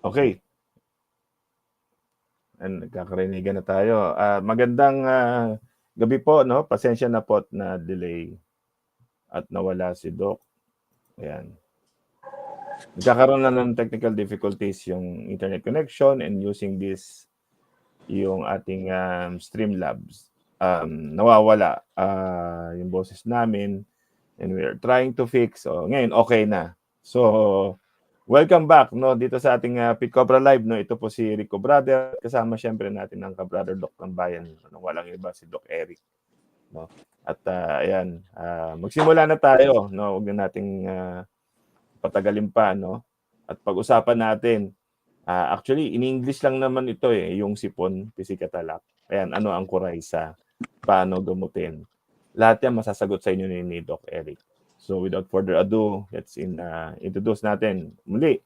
Okay. And nagkakarinigan na tayo. Ah, magandang ah, gabi po, no? Pasensya na po na delay at nawala si Doc. Ayan. Nagkakaroon na ng technical difficulties yung internet connection and using this yung ating um, Streamlabs. Um, nawawala ah, yung boses namin and we are trying to fix. So, ngayon, okay na. So, welcome back no dito sa ating uh, Pit Cobra Live no. Ito po si Rico Brother. Kasama siyempre natin ang ka-brother Doc ng Bayan. Ano, walang iba si Doc Eric. No. At ah, ayan, ah, magsimula na tayo no. Huwag na nating ah, patagalin pa no. At pag-usapan natin ah, actually in English lang naman ito eh, yung sipon, pisikatalak. Ayan, ano ang kuraysa? Paano gamutin? Lahat yan masasagot sa inyo ni, ni Doc Eric. So without further ado, let's in, uh, introduce natin muli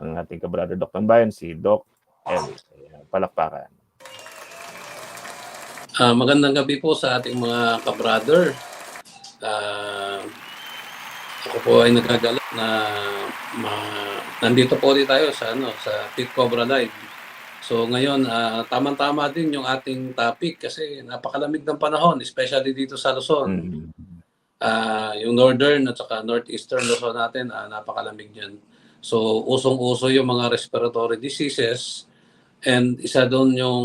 ang ating kabrother Doc ng Bayan, si Doc. Ayan, palakpakan. Ah, magandang gabi po sa ating mga ka-brother. Ah, ako po ay nagagalak na ma- nandito po ulit tayo sa ano sa Pit Cobra Live. So ngayon, ah, tamang-tama din yung ating topic kasi napakalamig ng panahon, especially dito sa Luzon. Mm. Ah, yung northern at saka northeastern Luzon natin, ah, napakalamig diyan. So usong-uso yung mga respiratory diseases and isa doon yung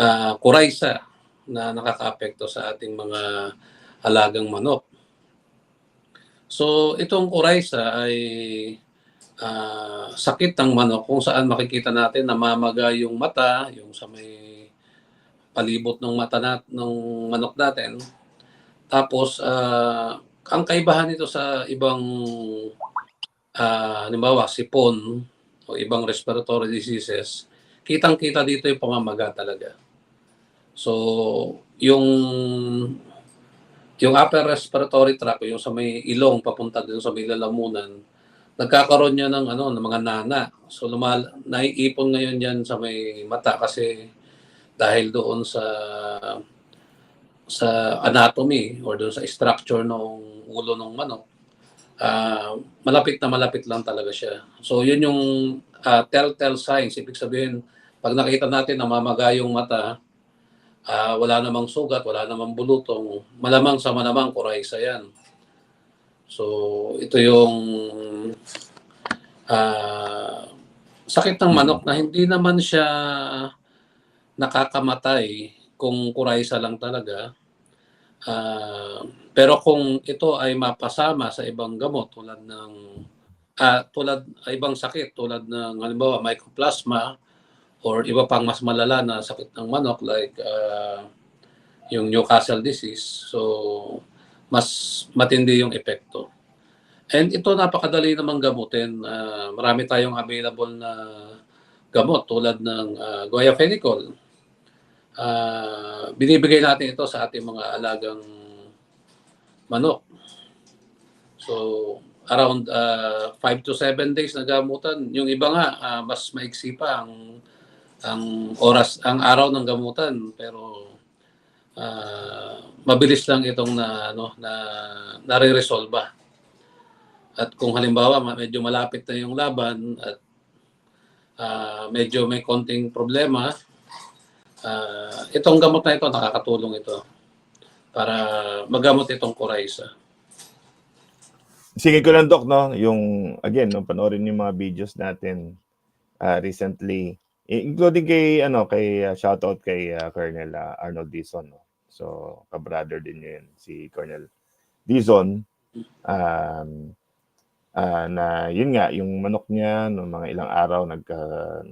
ah, kuraysa na nakakaapekto sa ating mga alagang manok. So itong kuraysa ay ah, sakit ng manok kung saan makikita natin namamaga yung mata, yung sa may palibot ng mata nat ng manok natin. Tapos ah, ang kaibahan nito sa ibang ah, halimbawa sipon o ibang respiratory diseases, kitang-kita dito yung pamamaga talaga. So, yung yung upper respiratory tract, yung sa may ilong papunta dun sa may lalamunan, nagkakaroon niya ng ano, ng mga nana. So lumal naiipon ngayon yan sa may mata kasi dahil doon sa sa anatomy or doon sa structure ng ulo ng manok, ah, malapit na malapit lang talaga siya. So yun yung ah, telltale signs. Ibig sabihin, pag nakita natin na mamaga yung mata, ah, wala namang sugat, wala namang bulutong, malamang sa malamang kuraysa yan. So ito yung ah, sakit ng manok na hindi naman siya nakakamatay kung kuraysa lang talaga. Ah, pero kung ito ay mapasama sa ibang gamot tulad ng ah, tulad ibang sakit tulad ng halimbawa mycoplasma or iba pang mas malala na sakit ng manok like ah, yung Newcastle disease. So mas matindi yung epekto. And ito napakadali namang gamutin. Ah, marami tayong available na gamot tulad ng uh, guaifenicol. Ah, binibigay natin ito sa ating mga alagang manok. So, around 5 to 7 days na gamutan. Yung iba nga, ah, mas maiksi pa ang, ang oras, ang araw ng gamutan. Pero, ah, mabilis lang itong na, ano, na, nare-resolve. At kung halimbawa, medyo malapit na yung laban at ah, medyo may konting problema, ah, itong gamot na ito, nakakatulong ito para magamot itong kuraysa. Sige ko lang, Doc, no? Yung, again, no, panoorin yung mga videos natin ah, recently, including kay, ano, kay, ah, shoutout kay ah, Colonel ah, Arnold Dizon, no? So, ka-brother din yun, si Colonel Dizon. Um, ah, na, yun nga, yung manok niya, no, mga ilang araw nagka,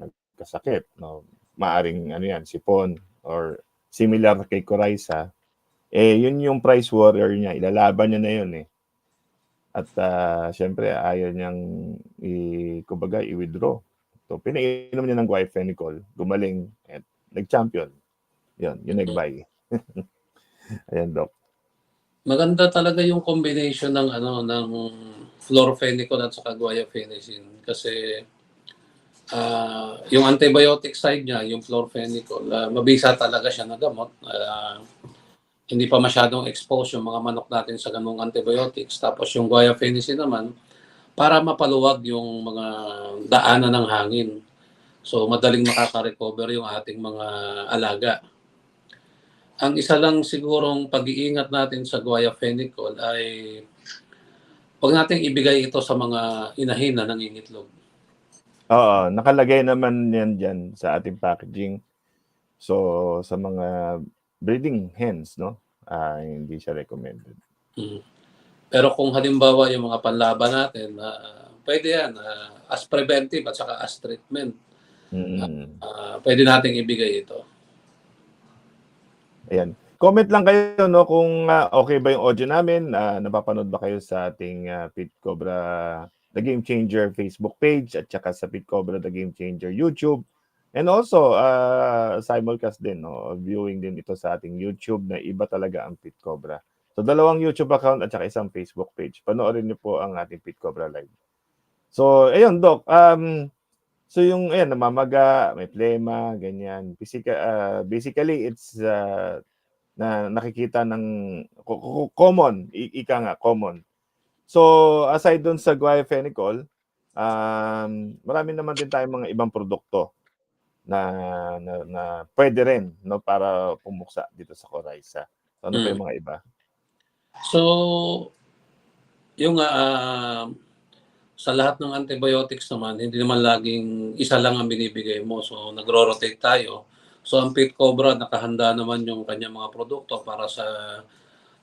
nagkasakit, no? Maaring, ano yan, sipon, or similar kay Coraisa, eh, yun yung price warrior niya, ilalaban niya na yun, eh. At ah, syempre ayaw niyang i kumbaga i-withdraw. So pinainom niya ng guaifenicol, gumaling at nag-champion. 'Yun, yung nag-buy. Ayan, Doc. Maganda talaga yung combination ng ano ng chlorphenicol at saka guaifenicin kasi ah, yung antibiotic side niya, yung chlorphenicol, ah, mabisa talaga siya na gamot. Ah, hindi pa masyadong exposed yung mga manok natin sa ganung antibiotics. Tapos yung guaifenicin naman, para mapaluwag yung mga daanan ng hangin. So madaling makaka-recover yung ating mga alaga. Ang isa lang sigurong pag-iingat natin sa guayafenicol ay huwag nating ibigay ito sa mga inahin na nangingitlog. Oo, nakalagay naman yan dyan sa ating packaging. So, sa mga breeding hens, no? ah hindi siya recommended. Mm. Pero kung halimbawa yung mga panlaban natin, ah, pwede yan ah, as preventive at saka as treatment. Mm. ah, pwede nating ibigay ito. Ayan. Comment lang kayo no kung ah, okay ba yung audio namin. Ah, napapanood ba kayo sa ating ah, Pit Cobra The Game Changer Facebook page at saka sa Pit Cobra The Game Changer YouTube. And also, uh, simulcast din, no? viewing din ito sa ating YouTube na iba talaga ang Pit Cobra. So, dalawang YouTube account at saka isang Facebook page. Panoorin niyo po ang ating Pit Cobra Live. So, ayun, Doc. Um, so, yung, ayan, namamaga, may plema, ganyan. Physica, uh, basically, it's uh, na nakikita ng co- co- common, ika nga, common. So, aside dun sa guaifenicol, um, marami naman din tayong mga ibang produkto na, na, na pwede rin no, para pumuksa dito sa Coryza. So, ano pa Mm. yung mga iba? So, yung ah, sa lahat ng antibiotics naman, hindi naman laging isa lang ang binibigay mo. So, nagro-rotate tayo. So, ang Pit Cobra, nakahanda naman yung kanyang mga produkto para sa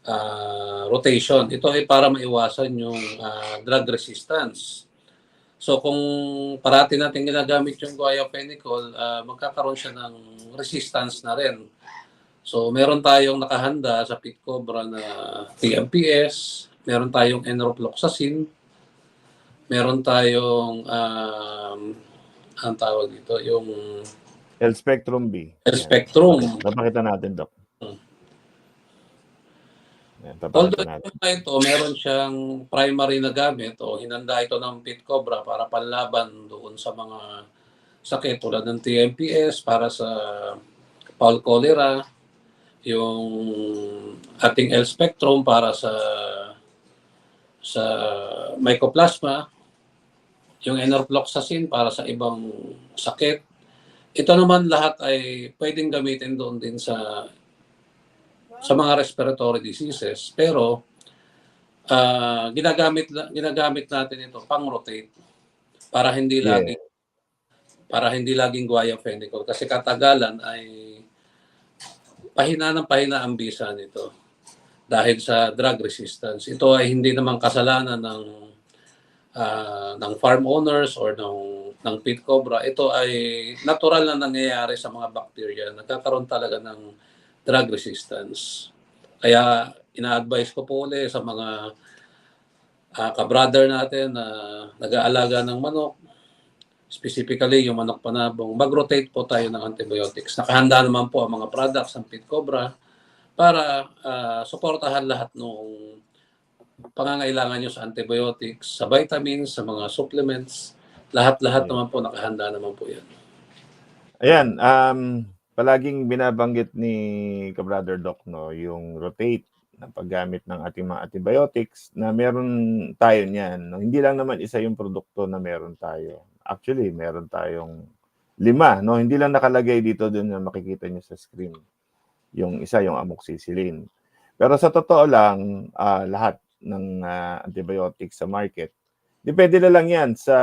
ah, rotation. Ito ay para maiwasan yung ah, drug resistance. So, kung parati natin ginagamit yung guayafenicol, ah, magkakaroon siya ng resistance na rin. So, meron tayong nakahanda sa Pit Cobra na TMPS, meron tayong enrofloxacin, meron tayong um, ang tawag dito, yung L-Spectrum B. Spectrum. Papakita natin, Doc. Yan, Although natin. ito, meron siyang primary na gamit o hinanda ito ng Pit Cobra para panlaban doon sa mga sakit tulad ng TMPS para sa fowl cholera, yung ating L-spectrum para sa sa mycoplasma, yung enrofloxacin para sa ibang sakit. Ito naman lahat ay pwedeng gamitin doon din sa sa mga respiratory diseases pero ah, ginagamit ginagamit natin ito pang rotate para hindi Yeah. laging para hindi laging guayafenicol kasi katagalan ay pahina ng pahina ang bisa nito dahil sa drug resistance. Ito ay hindi naman kasalanan ng ah, ng farm owners or ng ng pit cobra. Ito ay natural na nangyayari sa mga bacteria. Nagkakaroon talaga ng drug resistance. Kaya ina-advise ko po ulit sa mga ah, ka-brother natin na nag-aalaga ng manok, specifically yung manok panabong, mag-rotate po tayo ng antibiotics. Nakahanda naman po ang mga products ng Pit Cobra para ah, suportahan lahat ng pangangailangan nyo sa antibiotics, sa vitamins, sa mga supplements. Lahat-lahat Okay. naman po, nakahanda naman po yan. Ayan, um, palaging binabanggit ni ka-brother Doc, no, yung rotate na paggamit ng ating mga antibiotics na meron tayo niyan. No? Hindi lang naman isa yung produkto na meron tayo. Actually, meron tayong lima. No? Hindi lang nakalagay dito dun na makikita nyo sa screen. Yung isa, yung amoxicillin. Pero sa totoo lang, ah, lahat ng ah, antibiotics sa market, depende na lang yan sa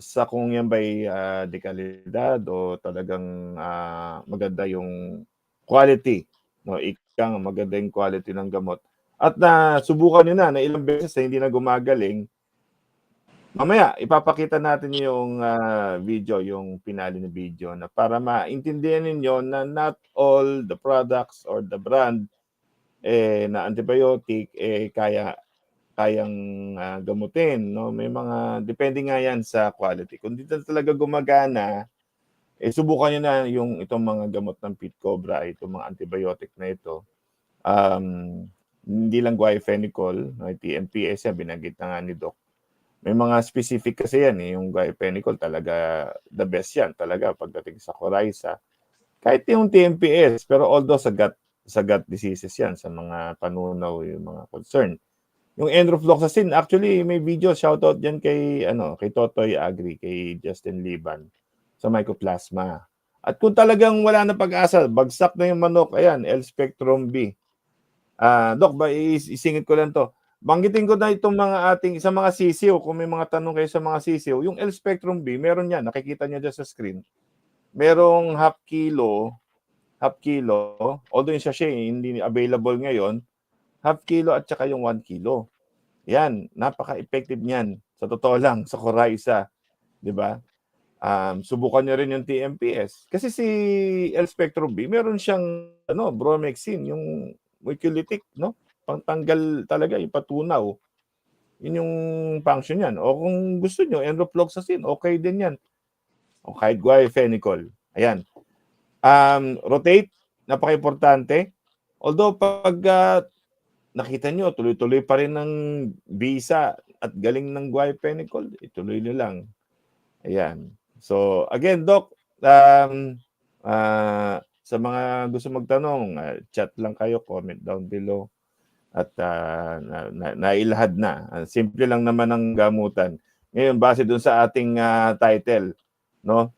sa kung yan ba'y ah, dekalidad o talagang ah, maganda yung quality. No, ikang maganda yung quality ng gamot. At na subukan niyo na na ilang beses na hindi na gumagaling. Mamaya ipapakita natin yung ah, video, yung pinali na video na para maintindihan ninyo na not all the products or the brand eh na antibiotic eh kaya kayang ah, gamutin, no? May mga depende nga 'yan sa quality. Kung di na talaga gumagana, eh subukan niyo na yung itong mga gamot ng Pit Cobra, itong mga antibiotic na ito. Um, hindi lang guaifenicol, no? TMPS yan, binanggit na nga ni Doc. May mga specific kasi yan eh, yung guaifenicol talaga the best yan talaga pagdating sa Coryza. Kahit yung TMPS, pero although sa gut sa gut diseases yan, sa mga panunaw, yung mga concern Yung enrofloxacin, actually may video shoutout diyan kay ano, kay Totoy Agri, kay Justin Liban sa Mycoplasma. At kung talagang wala na pag-asa, bagsak na yung manok, ayan, L Spectrum B. Ah, Doc, ba is- isingit ko lang to. Banggitin ko na itong mga ating sa mga sisiw, kung may mga tanong kayo sa mga sisiw, yung L Spectrum B, meron yan, nakikita niya dyan sa screen. Merong half kilo, half kilo, although yung sachet hindi available ngayon, half kilo at saka yung 1 kilo. Yan, napaka-effective niyan. Sa totoo lang, sa Coraisa, 'di ba? Um, subukan niyo rin yung TMPS. Kasi si L Spectrum B, meron siyang ano, bromexin, yung mucolytic, no? Pangtanggal talaga yung patunaw. Yun yung function yan. O kung gusto nyo, enrofloxacin, okay din yan. O kahit guaifenicol. Ayan. Um, rotate, napaka-importante. Although pag ah, nakita nyo, tuloy-tuloy pa rin ng visa at galing ng guaifenicol, ituloy nyo lang. Ayan. So, again, Doc, um, ah, sa mga gusto magtanong, ah, chat lang kayo, comment down below. At ah, na, na, nailahad na. Simple lang naman ang gamutan. Ngayon, base dun sa ating ah, title, no?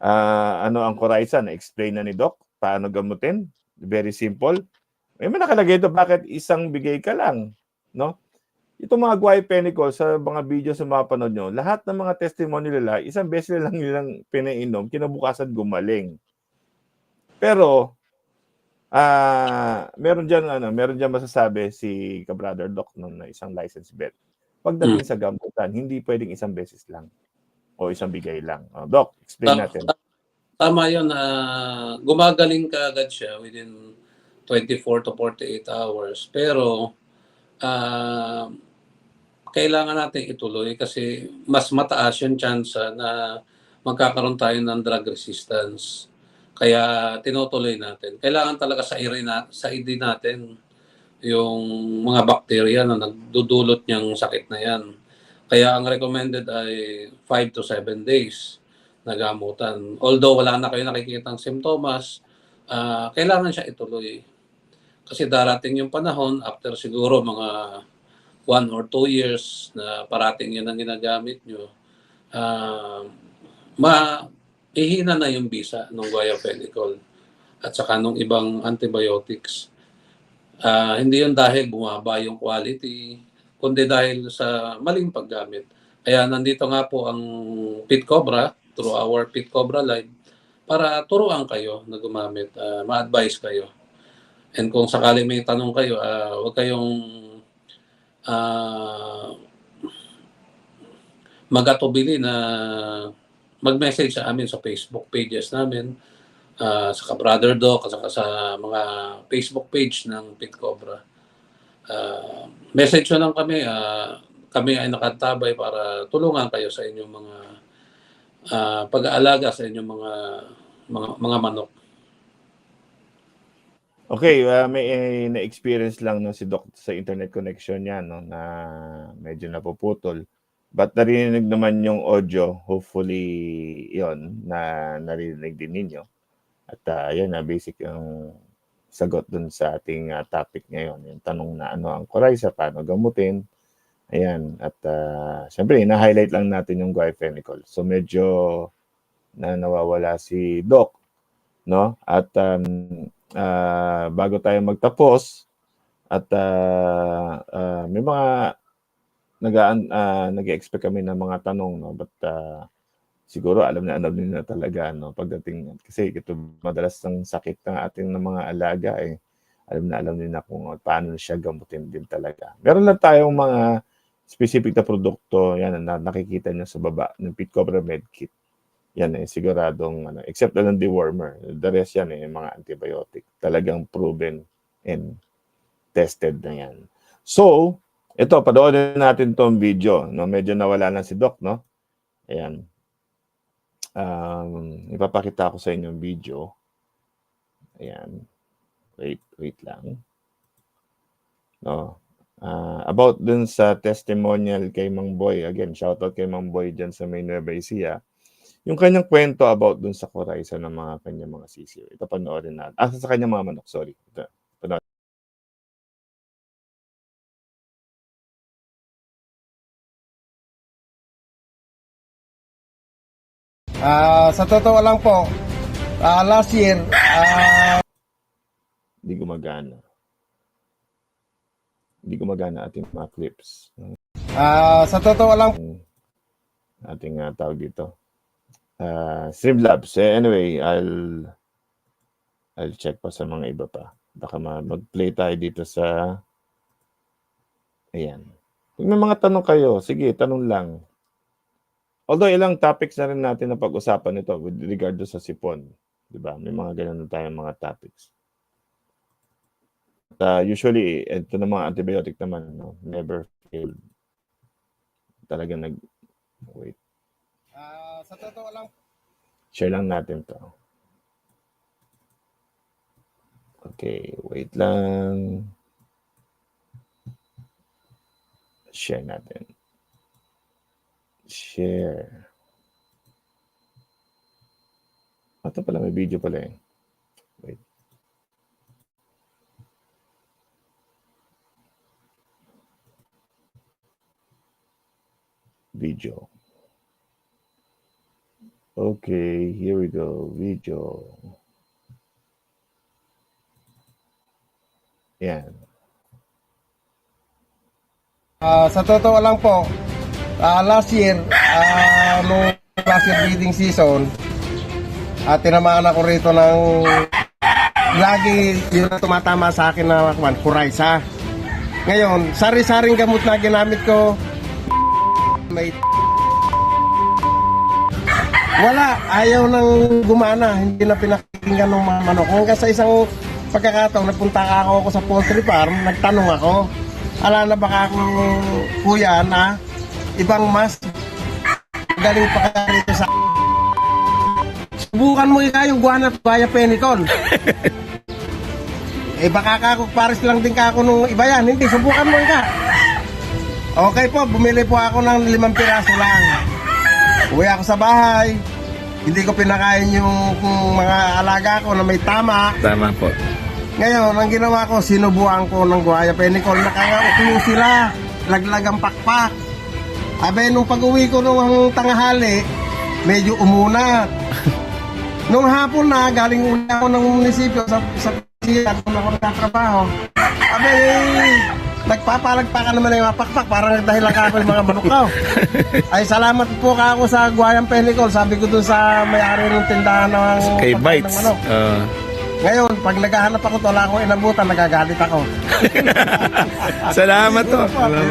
Ah, ano ang Coraisa? Na-explain na ni Doc. Paano gamutin? Very simple. May mga nakalagay ito, bakit isang bigay ka lang? No? Itong mga guaypenicol sa mga video sa mga panood nyo, lahat ng mga testimony nila, isang beses lang nilang pinainom, kinabukasan gumaling. Pero, ah meron dyan, ano, meron dyan masasabi si ka-brother Doc nung na isang license bet. Pagdating sa gamutan, hindi pwedeng isang beses lang o isang bigay lang. Oh, Doc, explain Tama- natin. Tama yun na gumagaling ka agad siya within 24 to 48 hours. Pero ah, kailangan natin ituloy kasi mas mataas yung chance na magkakaroon tayo ng drug resistance. Kaya tinutuloy natin. Kailangan talaga sa iri na, sa ID natin yung mga bakterya na nagdudulot niyang sakit na yan. Kaya ang recommended ay 5 to 7 days na gamutan. Although wala na kayo nakikitang simptomas, ah, kailangan siya ituloy. Kasi darating yung panahon, after siguro mga one or two years na parating yun ang ginagamit nyo, ah, ma ihina na yung bisa ng guaifenicol at saka nung ibang antibiotics. Ah, hindi yun dahil bumaba yung quality, kundi dahil sa maling paggamit. Kaya nandito nga po ang Pit Cobra through our Pit Cobra Live para turuan kayo na gumamit, ah, ma-advise kayo. And kung sakali may tanong kayo, ah, huwag kayong ah, magatubili na mag-message sa amin sa Facebook pages namin, ah, sa Brother Doc, at saka sa mga Facebook page ng Pit Cobra. Ah, message nyo lang kami, ah, kami ay nakatabay para tulungan kayo sa inyong mga ah, pag-aalaga sa inyong mga mga, mga manok. Okay, ah, may eh, na-experience lang no si Doc sa internet connection niya no na medyo napuputol. But narinig naman yung audio, hopefully 'yon na narinig din ninyo. At ah, yan na basic yung sagot dun sa ating ah, topic ngayon, yung tanong na ano ang coryza, paano gamutin. Ayan, at ah, syempre na-highlight lang natin yung guaifenicol. So medyo na nawawala si Doc, no? At um, ah, bago tayo magtapos at ah, ah, may mga nagaan uh, nag-expect kami ng mga tanong no but ah, siguro alam na alam nila talaga no pagdating kasi ito madalas ng sakit ng ating ng mga alaga eh alam na alam nila kung paano siya gamutin din talaga. Meron lang tayong mga specific na produkto yan na nakikita niyo sa baba ng Pit Cobra Med Kit. Yan eh siguradong ano except na ng dewormer. The rest yan eh mga antibiotic. Talagang proven and tested na yan. So, ito panoorin natin tong video, no? Medyo nawala na si Doc, no? Ayan. Um, ipapakita ko sa inyo yung video. Ayan. Wait, wait lang. No. Ah, about dun sa testimonial kay Mang Boy. Again, shoutout kay Mang Boy dyan sa May Nueva Ecija. Yung kanyang kwento about dun sa Koraysa ng mga kanyang mga sisiw. Ito panoorin natin. Ah, sa kanyang mga manok, sorry. Ito, panoorin. Ah, sa totoo lang po, ah, last year, ah, Hindi gumagana. Hindi gumagana ating mga clips. ah, sa totoo lang ating uh, tawag dito. Uh, Streamlabs. Eh, anyway, I'll I'll check pa sa mga iba pa. Baka ma- mag-play tayo dito sa Ayan. Kung may mga tanong kayo, sige, tanong lang. Although ilang topics na rin natin na pag-usapan ito with regard sa sipon. Di ba? May mga ganun na tayong mga topics. Uh, usually, ito na mga antibiotic naman, no? never failed. Talaga nag... Wait. Sa totoo lang Share lang natin to. Okay, wait lang. Share natin. Share. Ah, Ito pala, may video pala eh. Wait. Video. Okay, here we go. Video. Yan. Ah, sa totoo lang po, ah, last year, ah, nung last year breeding season, at tinamaan ako rito ng lagi yun na tumatama sa akin na kwan, kuraysa. Ngayon, sari-saring gamot na ginamit ko, may wala, ayaw nang gumana, hindi na pinakinggan ng mga manok. Hanggang sa isang pagkakataon, napunta ka ako sa poultry farm, nagtanong ako, ala na baka akong kuya na ibang mas galing pa kaya rito sa subukan mo ika yung guana at baya penicol. Eh baka ka ako pares lang din ka ako nung iba yan. Hindi subukan mo ika okay po bumili po ako ng limang piraso lang uwi ako sa bahay hindi ko pinakain yung, mga alaga ko na may tama Tama po. ngayon, ang ginawa ko, sinubuan ko ng guaya penicol. Nakangauklong sila. Laglag ang pakpak. Abe, nung pag-uwi ko nung tanghali, medyo umunat. nung hapon na, galing uli ako ng munisipyo sa, sa siya kung ako nagtatrabaho. Abe, nagpapalagpakan naman yung mga pakpak parang dahil lang ako yung mga manok ko. Ay, salamat po ka ako sa guayang penicol. Sabi ko dun sa may-ari ng tindahan ng Kay pagkain ng Bites. manok. Uh, Ngayon, pag naghahanap ako, wala akong inabutan, nagagalit ako. salamat to.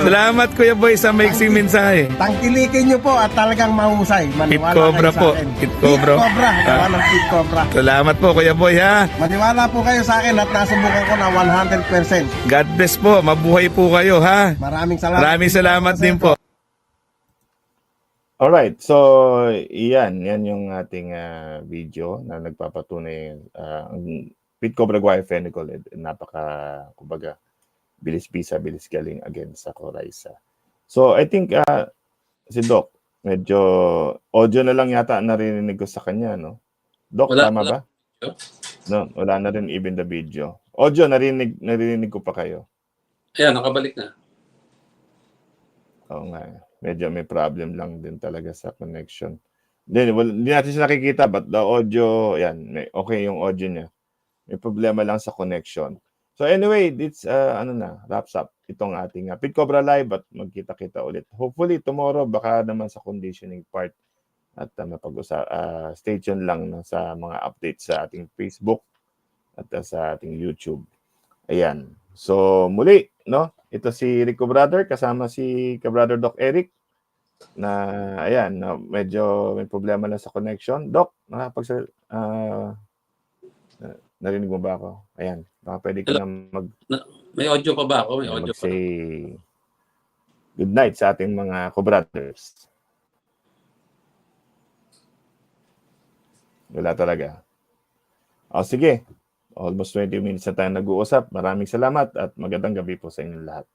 Salamat Kuya Boy sa maiksing mensahe. Tangkilikin niyo po at talagang mahusay. Maniwala Pit Cobra po. Pit Cobra. Pit Cobra. Gawa Ah. ng Cobra. Salamat po Kuya Boy ha. Maniwala po kayo sa akin at nasubukan ko na 100%. God bless po. Mabuhay po kayo ha. Maraming salamat. Maraming salamat din po. Alright, so iyan, yan yung ating ah, video na nagpapatunay ah, ang Pit Cobra Guaya Fenicol eh, napaka kumbaga bilis bisa bilis galing against sa Coryza. So I think ah, si Doc medyo audio na lang yata ang narinig ko sa kanya no. Doc Wala- tama wala. ba? No, wala na rin even the video. Audio narinig narinig ko pa kayo. Ayan, nakabalik na. Oo nga. Medyo may problem lang din talaga sa connection. Then, well, hindi natin siya nakikita but the audio, yan, may, okay yung audio niya. May problema lang sa connection. So anyway, it's uh, ano na, wraps up itong ating uh, Pit Cobra Live at magkita-kita ulit. Hopefully tomorrow baka naman sa conditioning part at uh, mapag-usa uh, stay tuned lang na sa mga updates sa ating Facebook at uh, sa ating YouTube. Ayan. So muli, no? Ito si Rico Brother kasama si ka-brother Doc Eric na ayan, na medyo may problema lang sa connection. Doc, nakapag uh, narinig mo ba ako? Ayan, baka pwede ka na mag May audio pa ba ako? May audio pa. mag-say good night sa ating mga co-brothers. Wala talaga. O sige, almost 20 minutes na tayo nag-uusap. Maraming salamat at magandang gabi po sa inyong lahat.